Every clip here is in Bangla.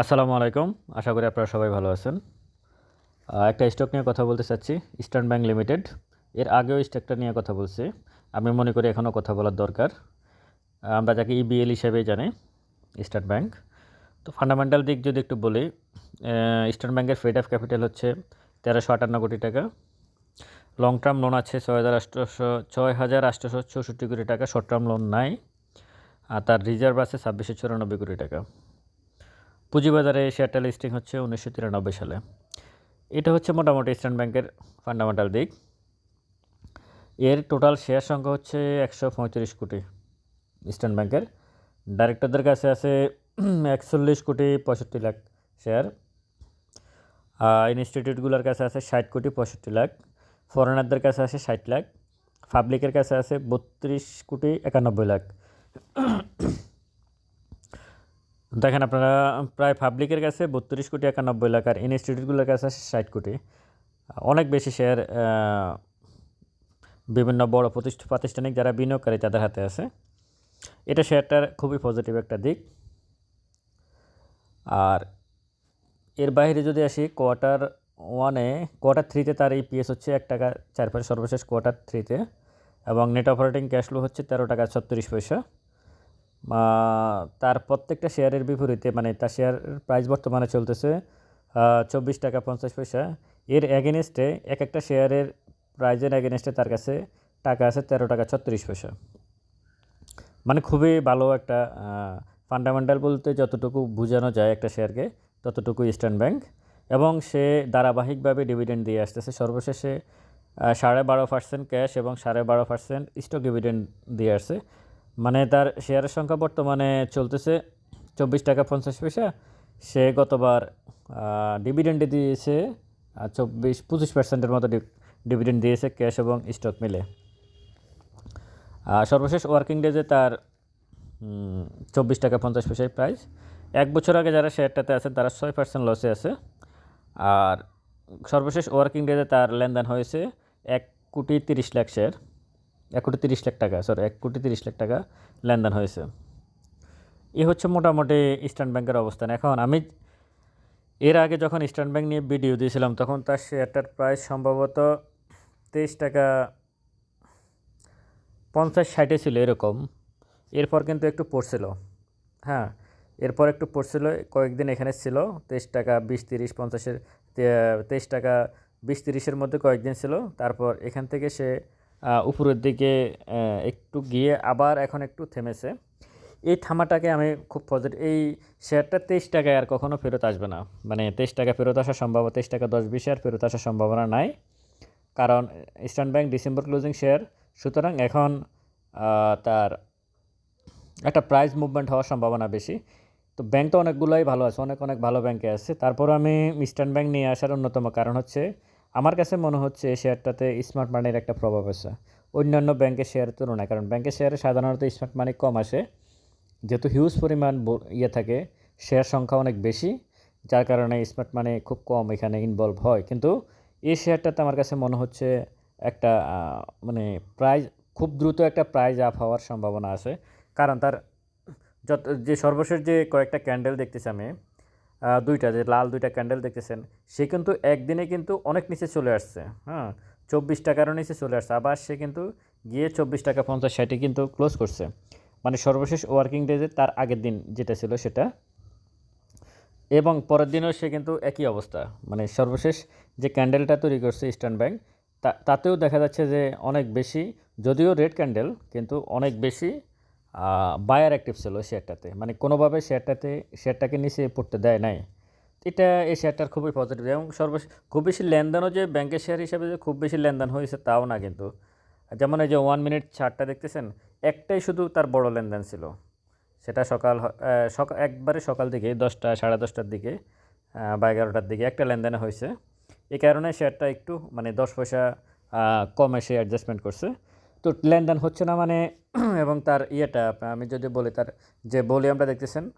আসসালামু আলাইকুম। আশা করি আপনারা সবাই ভালো আছেন। একটা স্টক নিয়ে কথা বলতে চাচ্ছি, ইস্টার্ন ব্যাংক লিমিটেড। এর আগেও স্টকটা নিয়ে কথা বলছি। আমি মনে করি এখনও কথা বলার দরকার। আমরা যাকে ইবিএল হিসেবেই জানি, ইস্টার্ন ব্যাংক। তো ফান্ডামেন্টাল দিক যদি একটু বলি ইস্টার্ন ব্যাংকের ফেড অফ ক্যাপিটাল হচ্ছে তেরোশো আটান্ন কোটি টাকা। লং টার্ম লোন আছে ছয় হাজার আটশোশো ছয় হাজার আটশোশো চৌষট্টি কোটি টাকা শর্ট টার্ম লোন নাই। আর তার রিজার্ভ আছে ছাব্বিশশো চুরানব্বই কোটি টাকা। পুঁজিবাজারে শেয়ারটা লিস্টিং হচ্ছে উনিশশো তিরানব্বই সালে। এটা হচ্ছে মোটামুটি ইস্টার্ন ব্যাংকের ফান্ডামেন্টাল দিক। এর টোটাল শেয়ার সংখ্যা হচ্ছে একশো পঁয়ত্রিশ কোটি ইস্টার্ন ব্যাংকের ডাইরেক্টরদের কাছে আছে একচল্লিশ কোটি পঁয়ষট্টি লাখ শেয়ার ইনস্টিটিউটগুলোর কাছে আছে ষাট কোটি পঁয়ষট্টি লাখ। ফরেনারদের কাছে আছে ষাট লাখ। পাবলিকের কাছে আছে বত্রিশ কোটি একানব্বই লাখ। দেখেন আপনারা, প্রায় পাবলিকের কাছে বত্রিশ কোটি একানব্বই লাখ আর ইনস্টিটিউটগুলোর কাছে ষাট কোটি। অনেক বেশি শেয়ার বিভিন্ন বড় প্রতিষ্ঠা প্রাতিষ্ঠানিক যারা বিনিয়োগকারী তাদের হাতে আছে। এটা শেয়ারটার খুবই পজিটিভ একটা দিক। আর এর বাইরে যদি আসি কোয়ার্টার ওয়ানে কোয়ার্টার থ্রিতে তার ইপিএস হচ্ছে এক টাকা চার পয়সা সর্বশেষ কোয়ার্টার থ্রিতে এবং নেট অপারেটিং ক্যাশ ফ্লো হচ্ছে তেরো টাকা ছত্রিশ পয়সা। তার প্রত্যেকটা শেয়ারের বিপরীতে মানে তার শেয়ার প্রাইস বর্তমানে চলতেছে চব্বিশ টাকা পঞ্চাশ পয়সা। এর অ্যাগেনস্টে এক একটা শেয়ারের প্রাইজের অ্যাগেনস্টে তার কাছে টাকা আছে তেরো টাকা ছত্রিশ পয়সা। মানে খুবই ভালো একটা ফান্ডামেন্টাল বলতে যতটুকু বোঝানো যায় একটা শেয়ারকে ততটুকু ইস্টার্ন ব্যাংক এবং সে ধারাবাহিকভাবে ডিভিডেন্ড দিয়ে আসতেছে। সর্বশেষে সাড়ে বারো পার্সেন্ট ক্যাশ এবং সাড়ে বারো পার্সেন্ট স্টক ডিভিডেন্ড দিয়ে আসছে। মানে তার শেয়ারের সংখ্যা বর্তমানে চলতেছে চব্বিশ টাকা পঞ্চাশ পয়সা। সে গতবার ডিভিডেন্ড দিয়েছে চব্বিশ, পঁচিশ পার্সেন্টের মতো ডিভিডেন্ড দিয়েছে ক্যাশ এবং স্টক মিলে। সর্বশেষ ওয়ার্কিং ডেজে তার চব্বিশ টাকা পঞ্চাশ পয়সায় প্রাইস এক বছর আগে যারা শেয়ারটাতে আছে তারা ছয় পার্সেন্ট লসে আছে। আর সর্বশেষ ওয়ার্কিং ডেতে তার লেনদেন হয়েছে, এক কোটি তিরিশ লাখ শেয়ার এক কোটি তিরিশ লাখ টাকা সরি এক কোটি তিরিশ লাখ টাকা লেনদেন হয়েছে। এ হচ্ছে মোটামুটি ইস্টার্ন ব্যাংকের অবস্থান। এখন আমি এর আগে যখন ইস্টার্ন ব্যাংক নিয়ে ভিডিও দিয়েছিলাম, তখন তার শেয়ারটার প্রাইস সম্ভবত তেইশ টাকা পঞ্চাশ ষাটে ছিল এরকম। এরপর কিন্তু একটু পড়ছিল। হ্যাঁ এরপর একটু পড়ছিল, কয়েকদিন এখানে ছিল, তেইশ টাকা বিশ তিরিশ পঞ্চাশের তেইশ টাকা বিশ তিরিশের মধ্যে কয়েকদিন ছিল। তারপর এখান থেকে সে উপরের দিকে একটু গিয়ে আবার এখন একটু থেমেছে। এই থামাটাকে আমি খুব পজিটিভ এই শেয়ারটা তেইশ টাকায় আর কখনও ফেরত আসবে না। মানে তেইশ টাকা ফেরত আসার সম্ভাবনা, তেইশ টাকা দশ বিশে আর ফেরত আসার সম্ভাবনা নাই। কারণ eastern bank December closing share সুতরাং এখন তার একটা প্রাইস মুভমেন্ট হওয়ার সম্ভাবনা বেশি। তো ব্যাংক তো অনেকগুলোই ভালো আছে, অনেক অনেক ভালো ব্যাংকে আছে। তারপর আমি ইস্টার্ন ব্যাংক নিয়ে আসার অন্যতম কারণ হচ্ছে আমার কাছে মনে হচ্ছে এই শেয়ারটাতে স্মার্ট মানির একটা প্রভাব আছে। অন্যান্য ব্যাংকের শেয়ারের তুলনায়, কারণ ব্যাংকের শেয়ারে সাধারণত স্মার্ট মানি কম আসে। যেহেতু হিউজ পরিমাণ ইয়ে থাকে, শেয়ার সংখ্যা অনেক বেশি, যার কারণে স্মার্ট মানি খুব কম এখানে ইনভলভ হয়। কিন্তু এই শেয়ারটাতে আমার কাছে মনে হচ্ছে একটা মানে প্রাইজ খুব দ্রুত একটা প্রাইজ আপ হওয়ার সম্ভাবনা আছে। কারণ তার যত, যে সর্বশেষ যে কয়েকটা ক্যান্ডেল দেখতেছি আমি দুইটা, যে লাল দুইটা ক্যান্ডেল দেখতেছেন, সে কিন্তু একদিনে কিন্তু অনেক নিচে চলে আসছে হ্যাঁ? চব্বিশ টাকারও নিচে চলে আসছে, আবার সে কিন্তু গিয়ে চব্বিশ টাকা পঞ্চাশ ষাটে কিন্তু ক্লোজ করছে। মানে সর্বশেষ ওয়ার্কিং ডেজে তার আগের দিন যেটা ছিল সেটা। এবং পরের দিনও সে কিন্তু একই অবস্থা মানে সর্বশেষ যে ক্যান্ডেলটা তৈরি করছে ইস্টার্ন ব্যাংক তা, তাতেও দেখা যাচ্ছে যে অনেক বেশি, যদিও রেড ক্যান্ডেল কিন্তু অনেক বেশি বায়ার অ্যাক্টিভ ছিল শেয়ারটাতে। মানে কোনোভাবে শেয়ারটাতে, শেয়ারটাকে নিচে পড়তে দেয় নাই। এটা এই শেয়ারটার খুবই পজিটিভ এবং সর্বশেষ খুব বেশি লেনদেনও যে ব্যাংকের শেয়ার হিসাবে যে খুব বেশি লেনদেন হয়েছে তাও না কিন্তু। যেমন এই যে ওয়ান মিনিট চার্টটা দেখতেছেন, একটাই শুধু তার বড় লেনদেন ছিল। সেটা সকাল সকাল একবারে সকাল দিকে, দশটা, সাড়ে দশটার দিকে বা এগারোটার দিকে একটা লেনদেন হয়েছে। এই কারণে শেয়ারটা একটু মানে দশ পয়সা কম এসে অ্যাডজাস্টমেন্ট করছে। তো লেনদেন হচ্ছে না মানে এবং তার ইয়েটা, আমি যদি বলি তার যে ভলিউমটা দেখতেছেন,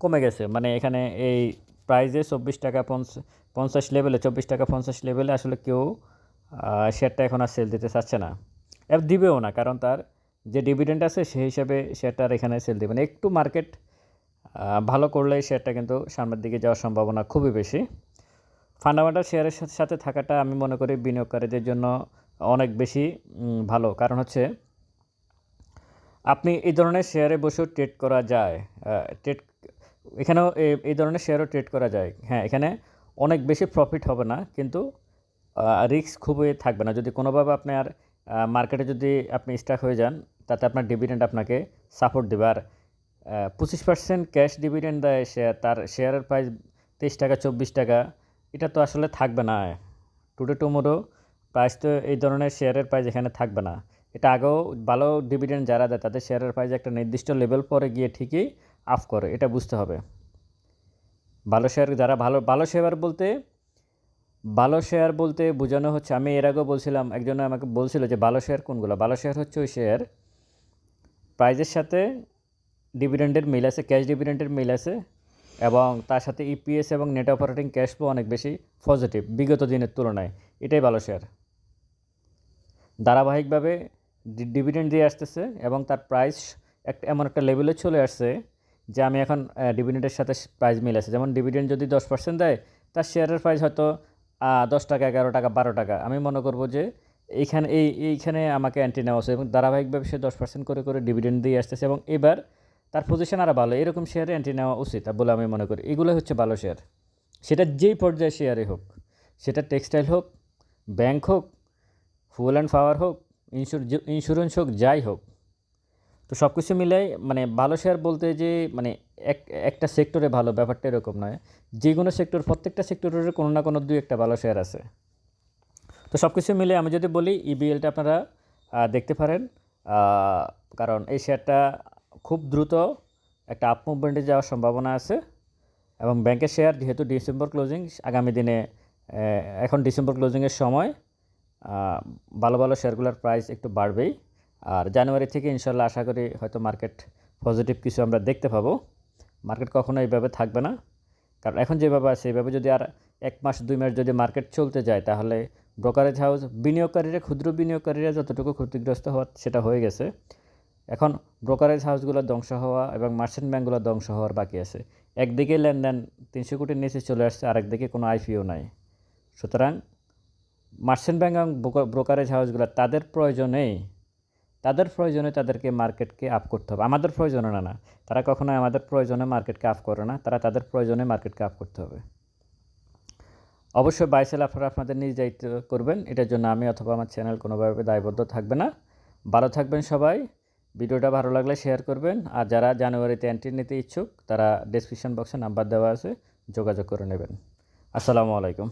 কমে গেছে। মানে এখানে এই প্রাইজে চব্বিশ টাকা পঞ্চ- পঞ্চাশ লেভেলে চব্বিশ টাকা পঞ্চাশ লেভেলে আসলে কেউ শেয়ারটা এখন আর সেল দিতে চাচ্ছে না। এবার দিবেও না, কারণ তার যে ডিভিডেন্ড আছে, সেই হিসাবে শেয়ারটার এখানে সেল দেবে না। একটু মার্কেট ভালো করলে শেয়ারটা কিন্তু সামনের দিকে যাওয়ার সম্ভাবনা খুবই বেশি। ফান্ডামেন্টাল শেয়ারের সাথে থাকাটা আমি মনে করি বিনিয়োগকারীদের জন্য অনেক বেশি ভালো। কারণ হচ্ছে, আপনি এই ধরনের শেয়ারে বসেও ট্রেড করা যায়। ট্রেড এখানেও এই ধরনের শেয়ারও ট্রেড করা যায়। হ্যাঁ এখানে অনেক বেশি প্রফিট হবে না, কিন্তু রিস্ক খুবই থাকবে না। যদি কোনোভাবে আপনার মার্কেটে যদি আপনি স্টাক হয়ে যান, তাতে আপনার ডিভিডেন্ড আপনাকে সাপোর্ট দেবে। আর পঁচিশ পার্সেন্ট ক্যাশ ডিভিডেন্ড দেয় শেয়ার তার শেয়ারের প্রাইস তেইশ টাকা, চব্বিশ টাকা, এটা তো আসলে থাকবে না। টুডে টুমোরো প্রাইস তো এই ধরনের শেয়ারের প্রাইস এখানে থাকবে না। এটা আগেও ভালো ডিভিডেন্ড যারা দেয়, তাদের শেয়ারের প্রাইস একটা নির্দিষ্ট লেভেল পরে গিয়ে ঠিকই আপ করে, এটা বুঝতে হবে। ভালো শেয়ার যারা ভালো ভালো শেয়ার বলতে, ভালো শেয়ার বলতে বোঝানো হচ্ছে, আমি এর আগেও বলছিলাম, একজন আমাকে বলছিল যে ভালো শেয়ার কোনগুলো? ভালো শেয়ার হচ্ছে ওই শেয়ার প্রাইজের সাথে ডিভিডেন্ডের মিল আছে ক্যাশ ডিভিডেন্ডের মিল আছে, এবং তার সাথে ইপিএস এবং নেট অপারেটিং ক্যাশ ফ্লো অনেক বেশি পজিটিভ বিগত দিনের তুলনায়, এটাই ভালো শেয়ার ধারাবাহিকভাবে ডিভিডেন্ড দিয়ে আসতেছে এবং তার প্রাইস একটা এমন একটা লেভেলে চলে আসছে যে আমি এখন ডিভিডেন্ডের সাথে প্রাইস মিল আছে যেমন ডিভিডেন্ড যদি দশ পার্সেন্ট দেয়, তার শেয়ারের প্রাইস হয়তো দশ টাকা, এগারো টাকা, বারো টাকা। আমি মনে করব যে এইখানে, এই এইখানে আমাকে অ্যান্টি নেওয়া আছে এবং ধারাবাহিকভাবে সে দশ পার্সেন্ট করে করে ডিভিডেন্ড দিয়ে আসতেছে এবং এবার তার পজিশন আরও ভালো। এরকম শেয়ারে অ্যান্টি নেওয়া উচিত বলে আমি মনে করি। এগুলো হচ্ছে ভালো শেয়ার সেটা যেই পর্যায়ে শেয়ারে হোক, সেটা টেক্সটাইল হোক ব্যাংক হোক ফুয়েল অ্যান্ড পাওয়ার হোক ইন্স্যুর ইন্স্যুরেন্স হোক, যাই হোক। তো সব কিছু মিলাই মানে ভালো শেয়ার বলতে যে মানে এক একটা সেক্টরে ভালো, ব্যাপারটা এরকম নয়। যে কোনো সেক্টর, প্রত্যেকটা সেক্টরের কোনো না কোনো দুই একটা ভালো শেয়ার আছে। তো সব কিছু মিলে আমি যদি বলি ইবিএলটা আপনারা দেখতে পারেন। কারণ এই শেয়ারটা খুব দ্রুত একটা আপ মুভমেন্টে যাওয়ার সম্ভাবনা আছে। এবং ব্যাংকের শেয়ার, যেহেতু ডিসেম্বর ক্লোজিং আগামী দিনে এখন ডিসেম্বর ক্লোজিংয়ের সময় ভালো ভালো শেয়ারগুলোর প্রাইস একটু বাড়বেই। আর জানুয়ারি থেকে ইনশাল্লাহ আশা করি হয়তো মার্কেট পজিটিভ কিছু আমরা দেখতে পাবো। মার্কেট কখনো এইভাবে থাকবে না। কারণ এখন যেভাবে আছে, এইভাবে যদি আর এক মাস, দুই মাস যদি মার্কেট চলতে যায়, তাহলে ব্রোকারেজ হাউস বিনিয়োগকারীরা, ক্ষুদ্র বিনিয়োগকারীরা যতটুকু ক্ষতিগ্রস্ত হওয়া সেটা হয়ে গেছে। এখন ব্রোকারেজ হাউসগুলো ধ্বংস হওয়া এবং মার্চেন্ট ব্যাঙ্কগুলো ধ্বংস হওয়ার বাকি আছে। একদিকে লেনদেন তিনশো কোটির নিচে চলে আসছে, আরেকদিকে কোনো আইপিও নাই। সুতরাং মার্চেন্ট ব্যাঙ্ক এবং ব্রোকারেজ হাউসগুলো তাদের প্রয়োজনে তাদের প্রয়োজনে তাদেরকে মার্কেটকে আপ করতে হবে। আমাদের প্রয়োজনে না না। তারা কখনো আমাদের প্রয়োজনে মার্কেটকে আপ করে না, তারা তাদের প্রয়োজনে মার্কেটকে আপ করতে হবে। অবশ্যই বাইসেল আপনারা আপনাদের নিজ দায়িত্ব করবেন। এটার জন্য আমি অথবা আমার চ্যানেল কোনোভাবে দায়বদ্ধ থাকবে না। ভালো থাকবেন সবাই। ভিডিওটা ভালো লাগলে শেয়ার করবেন। আর যারা জানুয়ারিতে এন্ট্রি নিতে ইচ্ছুক, তারা ডেসক্রিপশন বক্সে নাম্বার দেওয়া আছে, যোগাযোগ করে নেবেন। আসসালামু আলাইকুম।